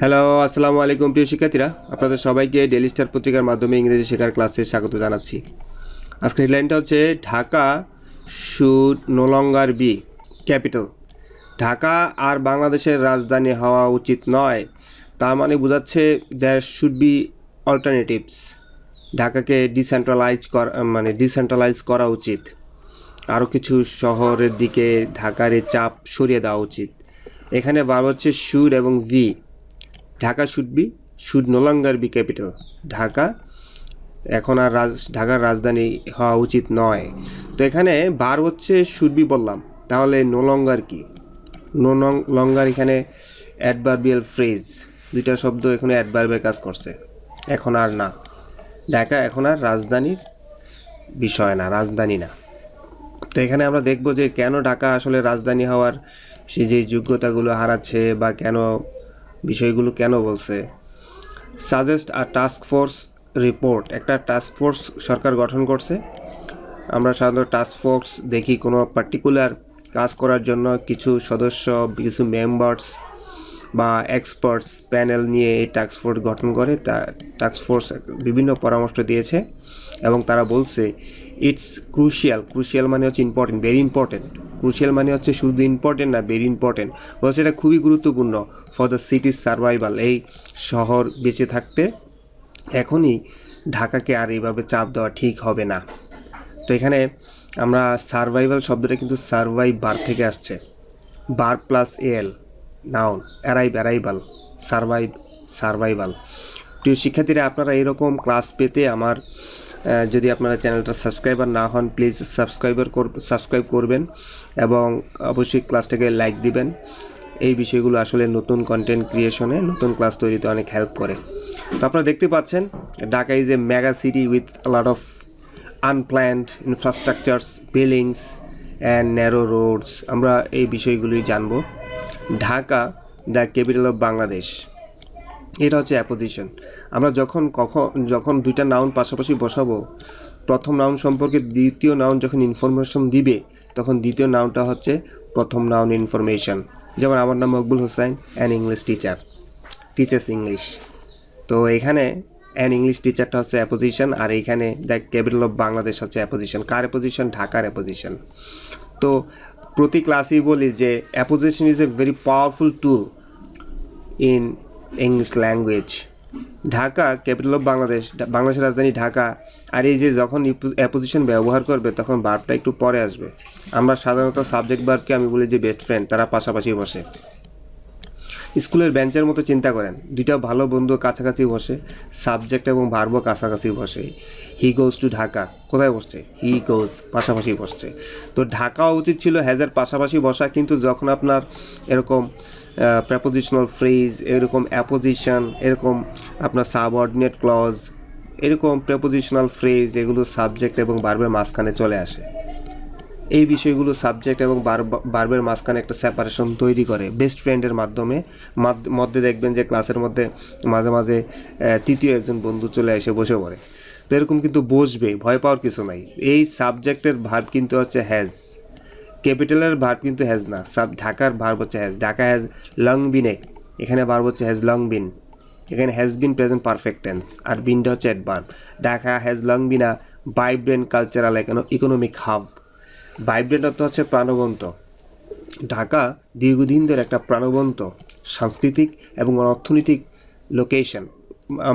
Hello আসসালামু আলাইকুম প্রিয় শিক্ষার্থীরা। আপনাদের সবাইকে ডেলি স্টার পত্রিকার মাধ্যমে ইংরেজি শেখার ক্লাসে স্বাগত জানাচ্ছি। আজকের হেডলাইনটা হচ্ছে, Dhaka should no longer be capital Dhaka আর বাংলাদেশের রাজধানী হওয়া উচিত নয়। তার মানে বোঝাচ্ছে দ্যার শুড বি অল্টারনেটিভস ঢাকাকে ডিসেন্ট্রালাইজ করা মানে ডিসেন্ট্রালাইজ করা উচিত। আরও কিছু শহরের দিকে ঢাকার চাপ সরিয়ে দেওয়া উচিত। এখানে বার হচ্ছে শুড এবং be Dhaka should be should no longer be capital Dhaka এখন আর রাজ, ঢাকার রাজধানী হওয়া উচিত নয়। তো এখানে বার হচ্ছে শুড বি বললাম। তাহলে নো লঙ্গার কি? নো লঙ্গার এখানে অ্যাডভার্বিয়াল ফ্রেজ দুইটা শব্দ এখানে অ্যাডভার্বের কাজ করছে। এখন আর না। ঢাকা এখন আর রাজধানীর বিষয় না, রাজধানী না। তো এখানে আমরা দেখব যে কেন ঢাকা আসলে রাজধানী হওয়ার সে যে যোগ্যতাগুলো হারাচ্ছে বা কেন বিষয়গুলো কেন বলছে? Suggest a task force report একটা টাস্ক ফোর্স সরকার গঠন করছে। আমরা সাধারণত টাস্ক ফোর্স দেখি কোনো পার্টিকুলার কাজ করার জন্য, কিছু সদস্য, কিছু মেম্বার্স বা এক্সপার্টস প্যানেল নিয়ে এই টাস্ক ফোর্স গঠন করে, তা টাস্ক ফোর্স বিভিন্ন পরামর্শ দিয়েছে এবং তারা বলছে ইটস ক্রুশিয়াল ক্রুশিয়াল মানে হচ্ছে ইম্পর্টেন্ট ভেরি ইম্পর্টেন্ট ক্রুশিয়াল মানে হচ্ছে শুধু ইম্পর্টেন্ট না ভেরি ইম্পর্টেন্ট বলছে এটা খুবই গুরুত্বপূর্ণ। ফর দ্য সিটির সার্ভাইভাল এই শহর বেঁচে থাকতে এখনই ঢাকাকে আর এইভাবে চাপ দেওয়া ঠিক হবে না। তো এখানে আমরা সার্ভাইভাল শব্দটা কিন্তু সার্ভাইভ বার থেকে আসছে। বার plus al noun arrive arrival survive survival প্রিয় শিক্ষার্থীরা, আপনারা এরকম ক্লাস পেতে আমার যদি আপনারা চ্যানেলটা সাবস্ক্রাইবার না হন প্লিজ সাবস্ক্রাইবার কর সাবস্ক্রাইব করবেন এবং অবশ্যই ক্লাসটাকে লাইক দিবেন। এই বিষয়গুলো আসলে নতুন কন্টেন্ট ক্রিয়েশনে নতুন ক্লাস তৈরিতে অনেক হেল্প করে। তো আপনারা দেখতে পাচ্ছেন, Dhaka is a mega city with lot of unplanned infrastructures buildings and narrow roads আমরা এই বিষয়গুলি জানব। Dhaka the capital of Bangladesh এটা হচ্ছে অ্যাপোজিশন আমরা যখন কখন, যখন দুইটা নাউন পাশাপাশি বসাবো, প্রথম নাউন সম্পর্কে দ্বিতীয় নাউন যখন ইনফরমেশন দিবে, তখন দ্বিতীয় নাউনটা হচ্ছে প্রথম নাউন ইনফরমেশন যেমন আমার নাম Maqbul Hossain an English teacher teachers English তো এখানে অ্যান ইংলিশ টিচারটা হচ্ছে অ্যাপোজিশন আর এইখানে দ্য ক্যাপিটাল অফ বাংলাদেশ হচ্ছে অ্যাপোজিশন কার অ্যাপোজিশন ঢাকার অ্যাপোজিশন তো প্রতি ক্লাসেই বলি যে apposition is a very powerful tool in English language Dhaka capital of Bangladesh, বাংলাদেশের রাজধানী ঢাকা। আর এই যে যখন অ্যাপোজিশন ব্যবহার করবে, তখন বার্বটা একটু পরে আসবে। আমরা সাধারণত সাবজেক্ট বার্বকে আমি বলি যে বেস্ট ফ্রেন্ড তারা পাশাপাশি বসে। স্কুলের বেঞ্চের মতো চিন্তা করেন। দুইটা ভালো বন্ধু কাছাকাছি বসে। সাবজেক্ট এবং ভার্বও কাছাকাছি বসে। He goes to Dhaka. কোথায় বসছে? হি গোজ পাশাপাশি বসছে। তো ঢাকা উচিত ছিল হ্যাজের পাশাপাশি বসা, কিন্তু যখন আপনার এরকম প্রেপোজিশনাল ফ্রেজ এরকম অ্যাপোজিশন এরকম আপনার সাবঅর্ডিনেট ক্লজ এরকম প্রেপোজিশনাল ফ্রেজ এগুলো সাবজেক্ট এবং ভার্বের মাঝখানে চলে আসে। এই বিষয়গুলো সাবজেক্ট এবং বার- বার্বের মাঝখানে একটা সেপারেশন তৈরি করে। বেস্ট ফ্রেন্ডের মাধ্যমে মধ্যে দেখবেন যে ক্লাসের মধ্যে মাঝে মাঝে তৃতীয় একজন বন্ধু চলে এসে বসে পড়ে। তো এরকম কিন্তু বসবে, ভয় পাওয়ার কিছু নাই। এই সাবজেক্টের ভার্ব কিন্তু হচ্ছে হ্যাজ ক্যাপিটালের ভার্ব কিন্তু হ্যাজ না। সাব ঢাকার ভার্ব হচ্ছে হ্যাজ ঢাকা হ্যাজ লং বিনে এখানে ভার্ব হচ্ছে হ্যাজ লং বিন এখানে has been present perfect tense আর বিনটা হচ্ছে adverb Dhaka has long been vibrant cultural economic hub vibrant অর্থ হচ্ছে প্রাণবন্ত। ঢাকা দীর্ঘদিন ধরে একটা প্রাণবন্ত, সাংস্কৃতিক এবং অর্থনৈতিক লোকেশন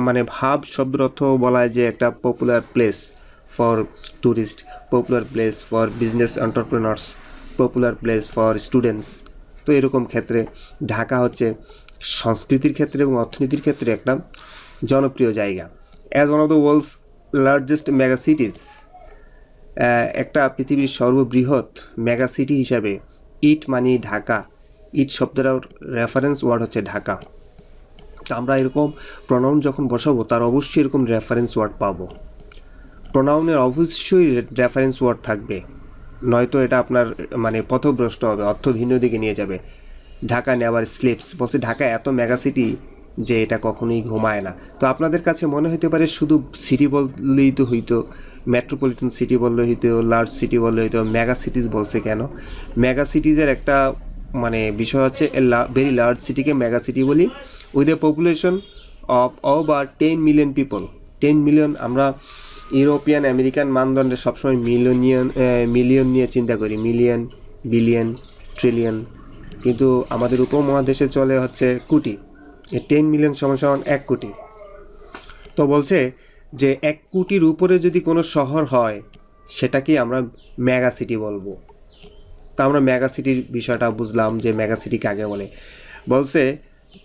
মানে ভাব শব্দ অর্থ বলা হয় যে একটা popular place for tourist popular place for business entrepreneurs popular place for students তো এরকম ক্ষেত্রে ঢাকা হচ্ছে সংস্কৃতির ক্ষেত্রে এবং অর্থনীতির ক্ষেত্রে একটা জনপ্রিয় জায়গা। As one of the world's largest mega cities একটা পৃথিবীর সর্ববৃহৎ মেগা সিটি হিসাবে ইট মানি ঢাকা। ইট শব্দটার রেফারেন্স ওয়ার্ড হচ্ছে ঢাকা। তো আমরা এরকম প্রনাউন যখন বসাবো, তার অবশ্যই এরকম রেফারেন্স ওয়ার্ড পাবো। প্রনাউনের অবশ্যই রেফারেন্স ওয়ার্ড থাকবে। নয়তো এটা আপনার মানে পথভ্রষ্ট হবে অর্থ ভিন্ন দিকে নিয়ে যাবে। ঢাকা নেওয়ার স্লিপস বলছে ঢাকা এত মেগা সিটি যে এটা কখনোই ঘুমায় না। তো আপনাদের কাছে মনে হতে পারে শুধু সিটি বললেই তো হইতো মেট্রোপলিটন সিটি বললে হইতো লার্জ সিটি বললে হইতো মেগা সিটিজ বলছে কেন? মেগা সিটিজের একটা মানে বিষয় হচ্ছে ভেরি লার্জ সিটিকে মেগা সিটি বলি। With a population of over ten million people ten million আমরা ইউরোপিয়ান, আমেরিকান মানদণ্ডে সবসময় মিলিয়নিয়ন মিলিয়ন নিয়ে চিন্তা করি। Million, billion, trillion. কিন্তু আমাদের উপমহাদেশে চলে হচ্ছে কোটি। টেন মিলিয়ন সমান সমান এক কোটি। তো বলছে যে এক কোটির উপরে যদি কোনো শহর হয় সেটাকে আমরা মেগা সিটি বলব। তা আমরা মেগা সিটির বিষয়টা বুঝলাম যে মেগা সিটি কাকে বলে। বলছে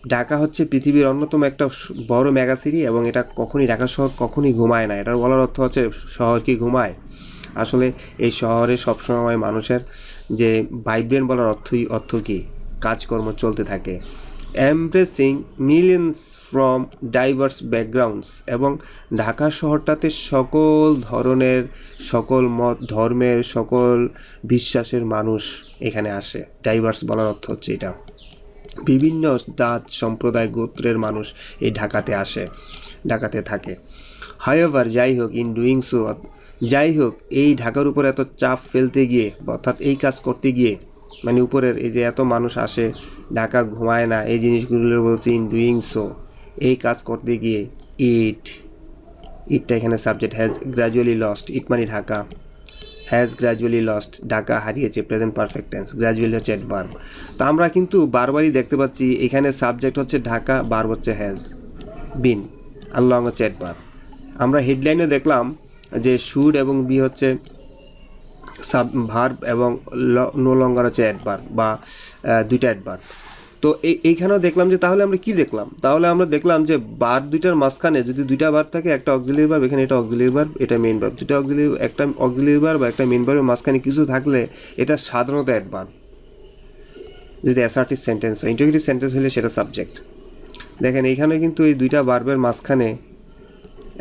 ঢাকা হচ্ছে পৃথিবীর অন্যতম একটা বড় মেগা সিটি এবং এটা কখনই ঢাকা শহর কখনই ঘুমায় না। এটার বলার অর্থ হচ্ছে শহর কি ঘুমায়? আসলে এই শহরে সবসময় মানুষের যে ভাইব্রেন্ট বলার অর্থই অর্থ কী? কাজকর্ম চলতে থাকে। Embracing millions from diverse backgrounds এবং ঢাকা শহরটাতে সকল ধরনের, সকল মত, ধর্মের, সকল বিশ্বাসের মানুষ এখানে আসে। ডাইভার্স বলার অর্থ হচ্ছে এটা। বিভিন্ন জাত সম্প্রদায় গোত্রের মানুষ এই ঢাকাতে আসে, ঢাকাতে থাকে। হাইওভার যাই হোক ইন ডুইং সো যাই হোক এই ঢাকার উপর এত চাপ ফেলতে গিয়ে, অর্থাৎ এই কাজ করতে গিয়ে মানে উপরের এই যে এত মানুষ আসে, ঢাকা ঘুমায় না, এই জিনিসগুলো বলছি ইন ডুইং সো এই কাজ করতে গিয়ে ইট ইটটা এখানে subject has gradually lost it মানে Dhaka. Has gradually lost Dhaka হারিয়েছে প্রেজেন্ট পারফেক্ট টেন্স গ্র্যাজুয়ালি হচ্ছে অ্যাডভার্ব তো আমরা কিন্তু বারবারই দেখতে পাচ্ছি, এখানে সাবজেক্ট হচ্ছে ঢাকা বার হচ্ছে হ্যাজ বিন আর লং হচ্ছে অ্যাডভার্ব আমরা হেডলাইনেও দেখলাম যে শুড এবং বি হচ্ছে সাব ভার্ব এবং নো লঙ্গার হচ্ছে অ্যাডভার্ব বা দুইটা অ্যাডভার্ব তো এইখানেও দেখলাম যে তাহলে আমরা কি দেখলাম? তাহলে আমরা দেখলাম যে বার দুইটার মাঝখানে যদি দুইটা বার থাকে, একটা অক্সিলিয়ারি ভার্ব এখানে এটা অক্সিলিয়ারি ভার্ব এটা মেন ভার্ব দুইটা অক্সিলিয়ারি একটা অক্সিলিয়ারি ভার্ব বা একটা মেন ভার্বের মাঝখানে কিছু থাকলে এটা সাধারণত অ্যাডভার্ব যদি অ্যাসার্টিভ সেন্টেন্স হয় ইন্টিগ্রেটিভ সেন্টেন্স হলে সেটা সাবজেক্ট দেখেন, এইখানে কিন্তু এই দুইটা বার্বের মাঝখানে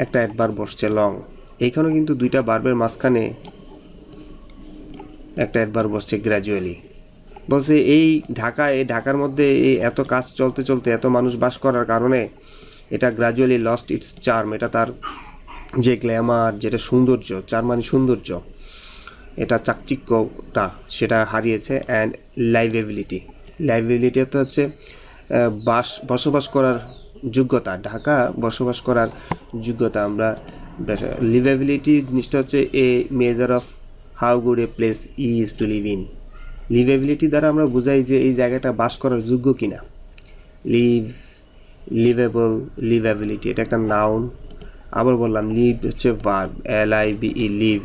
একটা অ্যাডভার্ব বসছে লং এইখানেও কিন্তু দুইটা বার্বের মাঝখানে একটা অ্যাডভার্ব বসছে গ্র্যাজুয়ালি বলছে এই ঢাকায় ঢাকার মধ্যে এই এত কাজ চলতে চলতে, এত মানুষ বাস করার কারণে এটা গ্র্যাজুয়ালি লস্ট ইটস চার্ম এটা তার যে গ্ল্যামার যেটা সৌন্দর্য চার মানে সৌন্দর্য, এটা চাকচিক্যটা সেটা হারিয়েছে অ্যান্ড লাইভেবিলিটি লাইভেবিলিটি তো হচ্ছে বাস, বসবাস করার যোগ্যতা, ঢাকা বসবাস করার যোগ্যতা আমরা লিভেবিলিটি জিনিসটা হচ্ছে a measure of how good a place is to live in liveability দ্বারা আমরা বুঝাই যে এই জায়গাটা বাস করার যোগ্য কিনা। লিভ লিভেবল লিভেবিলিটি এটা একটা নাউন আবার বললাম লিভ হচ্ছে verb L I V E live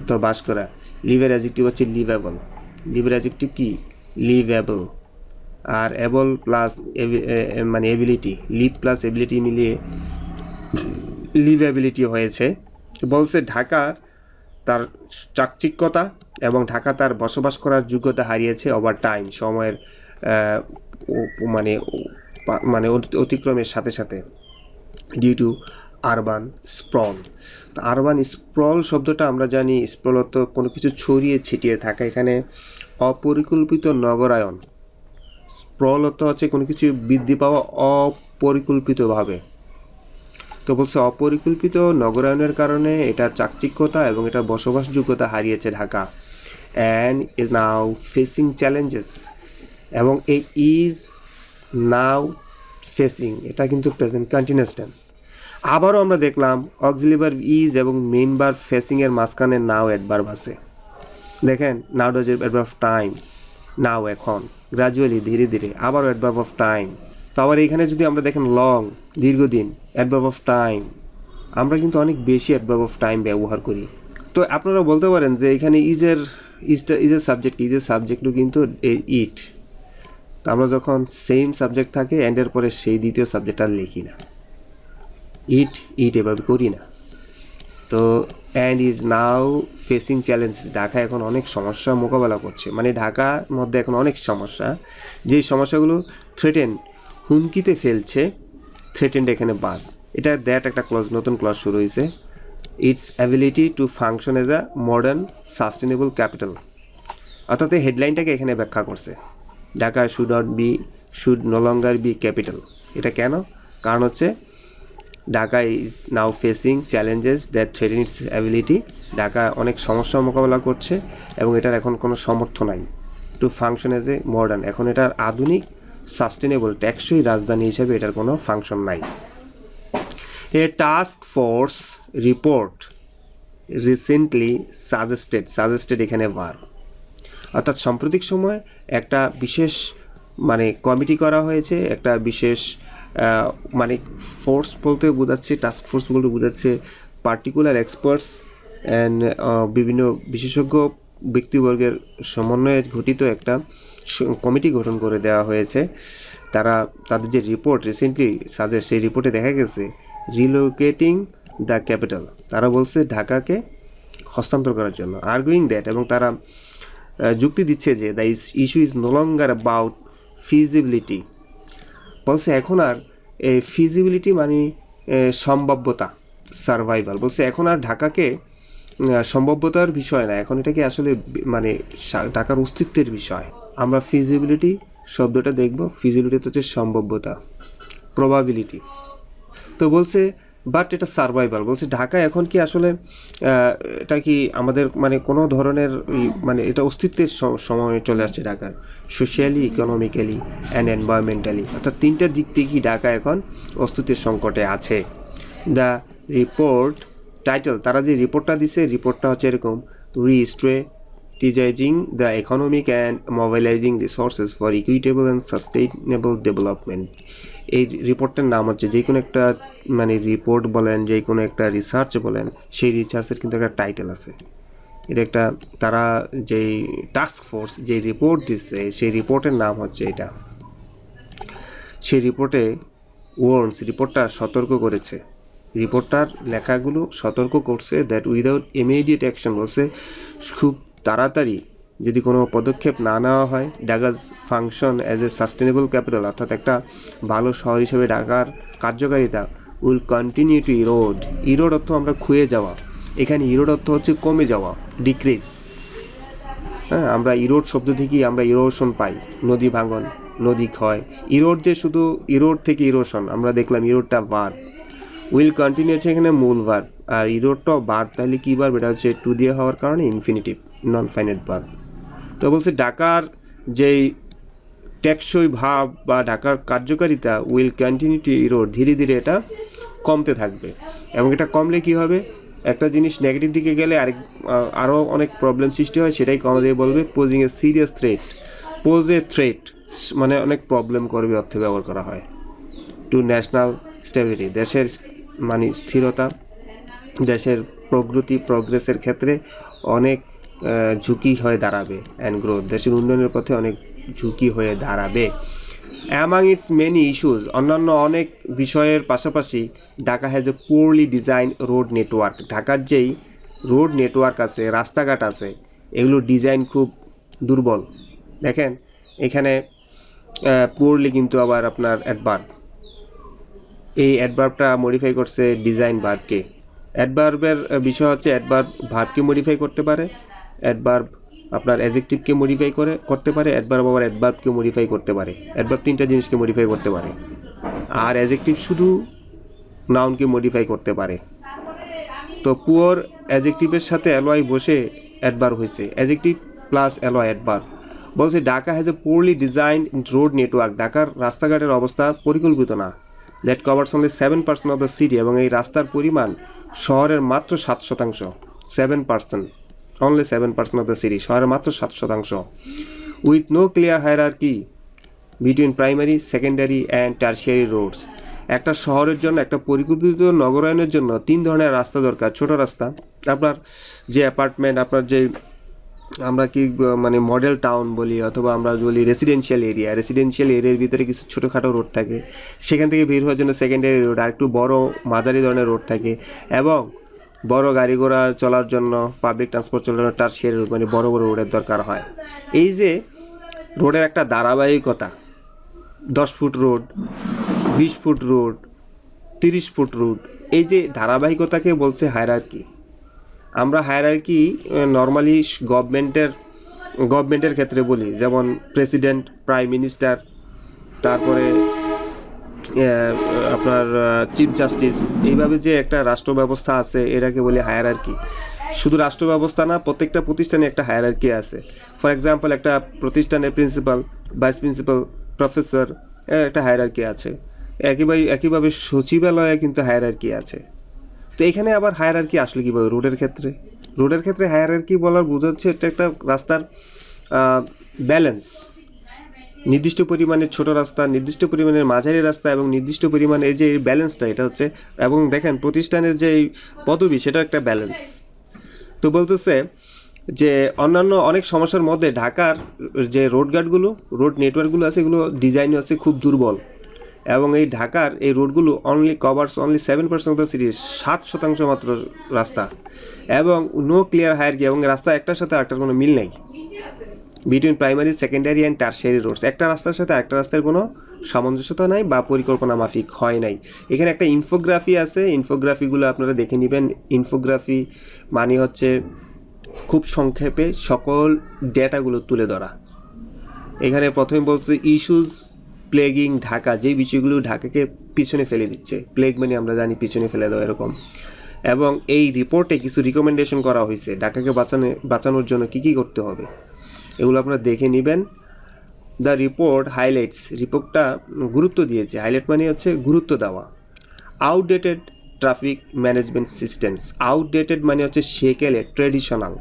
অথবা বাস করা। লিভের অ্যাজেক্টিভ হচ্ছে লিভেবল লিভের অ্যাজেক্টিভ কি? লিভেবল আর এবল প্লাস মানে এবিলিটি লিভ প্লাস এবিলিটি মিলিয়ে লিভেবিলিটি হয়েছে। বলছে ঢাকার তার চাকচিক্যতা এবং ঢাকা তার বসবাস করার যোগ্যতা হারিয়েছে ওভার টাইম সময়ের মানে মানে অতি- অতিক্রমের সাথে সাথে ডিউ টু আরবান স্প্রল তো আরবান স্প্রল শব্দটা আমরা জানি স্প্রল অর্থ কোনো কিছু ছড়িয়ে ছিটিয়ে থাকা, এখানে অপরিকল্পিত নগরায়ন স্প্রল অর্থ হচ্ছে কোনো কিছু বৃদ্ধি পাওয়া অপরিকল্পিতভাবে। তো বলছে অপরিকল্পিত নগরায়নের কারণে এটার চাকচিক্যতা এবং এটার বসবাসযোগ্যতা হারিয়েছে Dhaka. And is now facing challenges এবং এই ইজ নাও ফেসিং এটা কিন্তু প্রেজেন্ট কন্টিনিউয়াস টেন্স আবারও আমরা দেখলাম অক্সিলিভার ইজ এবং মেইন বার ফেসিংয়ের মাঝখানে নাও অ্যাডভার্ব আছে। দেখেন now does adverb of time now এখন। গ্রাজুয়ালি ধীরে ধীরে, আবারও অ্যাডভার্ব অফ টাইম তো আবার এখানে যদি আমরা দেখেন লং দীর্ঘদিন অ্যাডভার্ব অফ টাইম আমরা কিন্তু অনেক বেশি অ্যাডভার্ব অফ টাইম ব্যবহার করি। তো আপনারা বলতে পারেন যে এখানে ইজের ইজটা ইজের সাবজেক্ট ইজ ইজের সাবজেক্টও কিন্তু ইট তো আমরা যখন সেম সাবজেক্ট থাকে অ্যান্ডের পরে সেই দ্বিতীয় সাবজেক্ট আর লিখি না। ইট ইট এভাবে করি না। তো and is now facing challenge Dhaka এখন অনেক সমস্যা মোকাবেলা করছে। মানে ঢাকার মধ্যে এখন অনেক সমস্যা। যেই সমস্যাগুলো থ্রেটেন হুমকিতে ফেলছে থ্রেটেন্ড এখানে বাদ। এটা দ্যাট একটা ক্লজ নতুন ক্লজ শুরু হয়েছে। Its ability to function as a modern sustainable capital অর্থাৎ এই হেডলাইনটাকে এখানে ব্যাখ্যা করছে। Dhaka should not be should no longer be capital এটা কেন? কারণ হচ্ছে, Dhaka is now facing challenges that threaten its ability Dhaka অনেক সমস্যার মোকাবেলা করছে এবং এটার এখন কোনো সমর্থ নাই। To function as a modern এখন এটার আধুনিক সাস্টেনেবল টেকসই রাজধানী হিসেবে এটার কোনো ফাংশন নাই। A task force report recently suggested suggested এখানে ভার অর্থাৎ সাম্প্রতিক সময় একটা বিশেষ মানে কমিটি করা হয়েছে, একটা বিশেষ মানে ফোর্স বলতে বোঝাচ্ছে টাস্ক ফোর্স বলতে বোঝাচ্ছে পার্টিকুলার এক্সপার্টস অ্যান্ড বিভিন্ন বিশেষজ্ঞ ব্যক্তিবর্গের সমন্বয়ে ঘটিত একটা কমিটি গঠন করে দেওয়া হয়েছে। তারা, তাদের যে রিপোর্ট রিসেন্টলি সাজেস্ট সেই রিপোর্টে দেখা গেছে রিলোকেটিং দ্য ক্যাপিটাল। তারা বলছে ঢাকাকে হস্তান্তর করার জন্য। আর্গুইং দ্যাট এবং তারা যুক্তি দিচ্ছে যে the issue is no longer about feasibility বলছে এখন আর এই ফিজিবিলিটি মানে সম্ভাব্যতা সার্ভাইভাল বলছে এখন আর ঢাকাকে সম্ভাব্যতার বিষয় না। এখন এটাকে আসলে মানে ঢাকার অস্তিত্বের বিষয়। আমরা ফিজিবিলিটি শব্দটা দেখব। ফিজিবিলিটি হচ্ছে সম্ভাব্যতা প্রবাবিলিটি তো বলছে বাট এটা সার্ভাইভাল বলছে ঢাকা এখন কি আসলে এটা কি আমাদের মানে কোনো ধরনের মানে এটা অস্তিত্বের সময় চলে আসছে ঢাকার? সোশ্যালি ইকোনমিক্যালি অ্যান্ড এনভায়রনমেন্টালি অর্থাৎ তিনটা দিক থেকেই ঢাকা এখন অস্তিত্বের সংকটে আছে। দ্য রিপোর্ট টাইটেল তারা যে রিপোর্টটা দিছে রিপোর্টটা হচ্ছে এরকম restrategizing the economic and mobilizing resources for equitable and sustainable development এই রিপোর্টটার নাম হচ্ছে যে কোনো একটা মানে রিপোর্ট বলেন, যে কোনো একটা রিসার্চ বলেন, সেই রিসার্চের কিন্তু একটা টাইটেল আছে। এটা একটা, তারা যেই টাস্ক ফোর্স যে রিপোর্ট দিচ্ছে, সেই রিপোর্টের নাম হচ্ছে এটা। সেই রিপোর্টে ওয়ার্নস রিপোর্টটা সতর্ক করেছে। রিপোর্টটার লেখাগুলো সতর্ক করছে দ্যাট উইদাউট ইমিডিয়েট অ্যাকশন বলছে, খুব তাড়াতাড়ি যদি কোনো পদক্ষেপ না নেওয়া হয় Dhaka's function as a sustainable capital অর্থাৎ একটা ভালো শহর হিসেবে ঢাকার কার্যকারিতা will continue to erode erode অর্থ আমরা খুয়ে যাওয়া। এখানে ইরোড অর্থ হচ্ছে কমে যাওয়া ডিক্রিজ হ্যাঁ আমরা ইরোড শব্দ থেকেই আমরা ইরোশন পাই। নদী ভাঙন, নদী ক্ষয়। ইরোড যে শুধু ইরোড থেকে ইরোশন আমরা দেখলাম ইরোডটা বার উইল কন্টিনিউ হচ্ছে এখানে মূল বার আর ইরোডটাও বার তাহলে কী বার এটা হচ্ছে টু দিয়ে হওয়ার কারণে ইনফিনিটিভ নন ফাইনাইট বার তো বলছে, ঢাকার যেই টেকসই ভাব বা ঢাকার কার্যকারিতা উইল কন্টিনিউ টু ইরোড ধীরে ধীরে এটা কমতে থাকবে। এবং এটা কমলে কি হবে? একটা জিনিস নেগেটিভ দিকে গেলে আরেক আরও অনেক প্রবলেম সৃষ্টি হয়, সেটাই কমে দিয়ে বলবে? Posing a serious threat pose a threat মানে অনেক প্রবলেম করবে, অর্থে ব্যবহার করা হয়। টু ন্যাশনাল স্টেবিলিটি দেশের মানে স্থিরতা, দেশের প্রগতি প্রগ্রেসের ক্ষেত্রে অনেক ঝুঁকি হয়ে দাঁড়াবে অ্যান্ড গ্রোথ দেশের উন্নয়নের পথে অনেক ঝুঁকি হয়ে দাঁড়াবে। অ্যামাং ইটস মেনি ইস্যুস অন্যান্য অনেক বিষয়ের পাশাপাশি Dhaka has a poorly design road network ঢাকার যেই রোড নেটওয়ার্ক আছে, রাস্তাঘাট আছে এগুলোর ডিজাইন খুব দুর্বল। দেখেন, এখানে পুরলি কিন্তু আবার আপনার অ্যাডভার্ব এই অ্যাডভার্বটা মডিফাই করছে ডিজাইন ভার্বকে অ্যাডভার্বের বিষয় হচ্ছে অ্যাডভার্ব ভার্বকে মডিফাই করতে পারে। অ্যাডভার্ব আপনার অ্যাজেক্টিভকে মডিফাই করে, করতে পারে অ্যাডভার্ব আবার অ্যাডভার্বকে মডিফাই করতে পারে। অ্যাডভার্ব তিনটা জিনিসকে মডিফাই করতে পারে। আর অ্যাজেক্টিভ শুধু নাউনকে মডিফাই করতে পারে। তো পুয়ার অ্যাজেক্টিভের সাথে অ্যালয় বসে অ্যাডভার্ব হয়েছে। অ্যাজেক্টিভ প্লাস অ্যালয় অ্যাডভার্ব বলছে, Dhaka has a poorly design road network ঢাকার রাস্তাঘাটের অবস্থা পরিকল্পিত না। That covers only seven percent of the city এবং এই রাস্তার পরিমাণ শহরের মাত্র সাত শতাংশ। Seven percent only seven percent of the city শহরের মাত্র সাত শতাংশ। With no clear hierarchy between primary secondary and tertiary roads একটা শহরের জন্য, একটা পরিকল্পিত নগরায়নের জন্য তিন ধরনের রাস্তা দরকার। ছোট রাস্তা, আপনার যে অ্যাপার্টমেন্ট আপনার যে আমরা কি মানে মডেল টাউন বলি, অথবা আমরা বলি রেসিডেন্সিয়াল এরিয়া রেসিডেন্সিয়াল এরিয়ার ভিতরে কিছু ছোটোখাটো রোড থাকে। সেখান থেকে বের হওয়ার জন্য সেকেন্ডারি রোড আর একটু বড় মাঝারি ধরনের রোড থাকে। এবং বড় গাড়ি ঘোড়া চলার জন্য পাবলিক ট্রান্সপোর্ট চলার জন্য টার্সিয়ারি রোড মানে বড় বড় রোডের দরকার হয়। এই যে রোডের একটা ধারাবাহিকতা, দশ ফুট রোড, বিশ ফুট রোড, তিরিশ ফুট রোড, এই যে ধারাবাহিকতাকে বলছে হায়ারার্কি আমরা হায়ারার্কি নর্মালি গভর্নমেন্টের গভর্নমেন্টের ক্ষেত্রে বলি, যেমন প্রেসিডেন্ট প্রাইম মিনিস্টার তারপরে আপনার চিফ জাস্টিস এইভাবে যে একটা রাষ্ট্র ব্যবস্থা আছে, এটাকে বলি হায়ারার্কি শুধু রাষ্ট্র ব্যবস্থা না, প্রত্যেকটা প্রতিষ্ঠানে একটা হায়ারার্কি আছে। ফর এক্সাম্পল একটা প্রতিষ্ঠানের প্রিন্সিপাল ভাইস প্রিন্সিপাল প্রফেসর একটা হায়ারার্কি আছে। একইভাবে একইভাবে সচিবালয়ে কিন্তু হায়ারার্কি আছে। তো এখানে আবার হায়ারার্কি আসলে কীভাবে? রোডের ক্ষেত্রে। রোডের ক্ষেত্রে হায়ারার্কি বলার বোঝা হচ্ছে এটা একটা রাস্তার ব্যালেন্স নির্দিষ্ট পরিমাণের ছোট রাস্তা, নির্দিষ্ট পরিমাণের মাঝারি রাস্তা এবং নির্দিষ্ট পরিমাণের যে ব্যালেন্সটা, এটা হচ্ছে, এবং দেখেন প্রতিষ্ঠানের যে পদবি সেটা একটা ব্যালেন্স। তো বলতেছে যে অন্যান্য অনেক সমস্যার মধ্যে ঢাকার যে রোড গার্ডগুলো, রোড নেটওয়ার্কগুলো আছে, এগুলো ডিজাইন হচ্ছে খুব দুর্বল। এবং এই ঢাকার এই রোডগুলো only covers only seven percent of the city সাত শতাংশ মাত্র রাস্তা। এবং নো ক্লিয়ার হায়ার কি এবং রাস্তা একটার সাথে আরেকটার কোনো মিল নেই। Between primary secondary and tertiary roads একটা রাস্তার সাথে একটা রাস্তার কোনো সামঞ্জস্যতা নাই বা পরিকল্পনা মাফিক হয় নাই। এখানে একটা ইনফোগ্রাফি আছে। ইনফোগ্রাফিগুলো আপনারা দেখে নেবেন। ইনফোগ্রাফি মানে হচ্ছে খুব সংক্ষেপে সকল ডেটাগুলো তুলে ধরা। এখানে প্রথমে বলছে ইস্যুজ প্লেগিং ঢাকা। যেই বিষয়গুলো ঢাকাকে পিছনে ফেলে দিচ্ছে। প্লেগ মানে আমরা জানি পিছনে ফেলে দেওয়া এরকম। এবং এই রিপোর্টে কিছু রিকমেন্ডেশন করা হয়েছে। ঢাকাকে বাঁচানো বাঁচানোর জন্য কী কী করতে হবে? এগুলো আপনারা দেখে নেবেন। দ্য রিপোর্ট হাইলাইটস রিপোর্টটা গুরুত্ব দিয়েছে। হাইলাইট মানে হচ্ছে গুরুত্ব দেওয়া। Outdated traffic management systems outdated মানে হচ্ছে সেকেলে traditional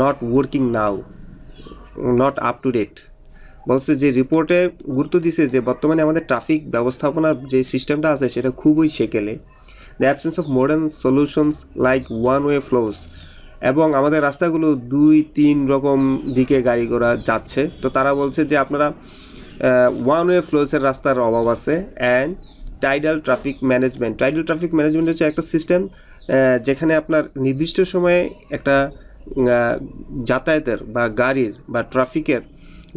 not working now not up to date বলছে যে রিপোর্টে গুরুত্ব দিছে যে বর্তমানে আমাদের ট্রাফিক ব্যবস্থাপনার যে সিস্টেমটা আছে, সেটা খুবই সেকেলে। The absence of modern solutions like one way flows এবং আমাদের রাস্তাগুলো দুই, তিন রকম দিকে গাড়ি ঘোড়া যাচ্ছে। তো তারা বলছে যে আপনারা ওয়ান ওয়ে ফ্লোসের রাস্তার অভাব আছে and tidal traffic management tidal traffic management হচ্ছে একটা সিস্টেম যেখানে আপনার নির্দিষ্ট সময়ে একটা যাতায়াতের বা গাড়ির বা ট্রাফিকের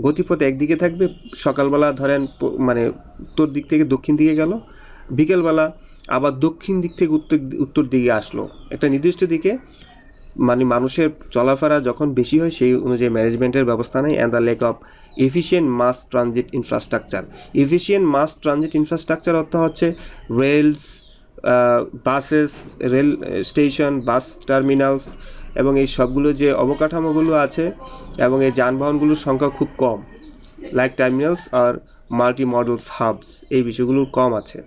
গতিপথ একদিকে থাকবে। সকালবেলা ধরেন মানে উত্তর দিক থেকে দক্ষিণ দিকে গেল, বিকেলবেলা আবার দক্ষিণ দিক থেকে উত্তর উত্তর দিকে আসলো। একটা নির্দিষ্ট দিকে মানে মানুষের চলাফেরা যখন বেশি হয়, সেই অনুযায়ী ম্যানেজমেন্টের ব্যবস্থা নেই and the lack of efficient mass transit infrastructure efficient mass transit infrastructure অর্থ হচ্ছে rails buses rail station bus terminals এবং এই সবগুলো যে অবকাঠামোগুলো আছে এবং এই যানবাহনগুলোর সংখ্যা খুব কম। লাইক টার্মিনালস আর মাল্টি মডেলস হাবস এই বিষয়গুলোর কম আছে।